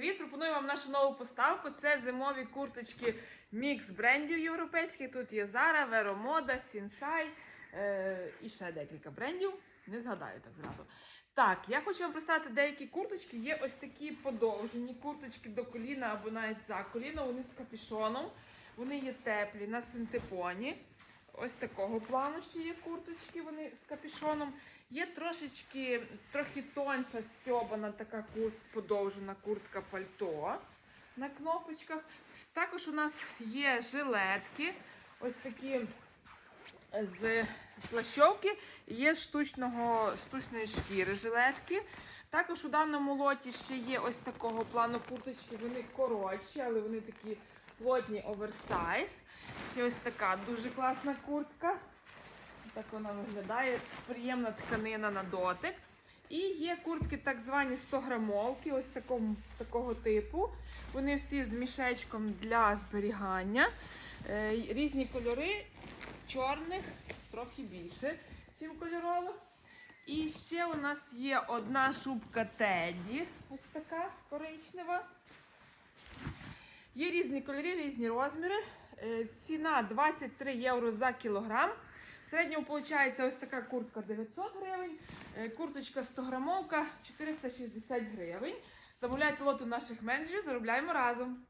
привіт! Пропоную вам нашу нову поставку. Це зимові курточки мікс брендів європейських. Тут є Zara, Moda, Sinsai е, і ще декілька брендів. Не згадаю так зразу. Так, я хочу вам представити деякі курточки. Є ось такі подовжені курточки до коліна або навіть за коліно. Вони з капюшоном. Вони є теплі на синтепоні. Ось такого плану ще є курточки, вони з капюшоном. Є трошечки, трохи тонша стьобана така подовжена куртка пальто на кнопочках. Також у нас є жилетки, ось такі з плащовки, є штучного, штучної шкіри жилетки. Також у даному лоті ще є ось такого плану курточки. Вони коротші, але вони такі плотні оверсайз. Ще ось така дуже класна куртка. Так вона виглядає. Приємна тканина на дотик. І є куртки так звані 100 грамовки, ось такого, такого типу. Вони всі з мішечком для зберігання. Е, різні кольори, чорних трохи більше, ніж кольорових. І ще у нас є одна шубка Теді, ось така коричнева. Є різні кольори, різні розміри. Е, Ціна 23 євро за кілограм. В середньому виходить ось така куртка 900 гривень, е, курточка 100 грамовка 460 гривень. Замовляйте лоту наших менеджерів, заробляємо разом.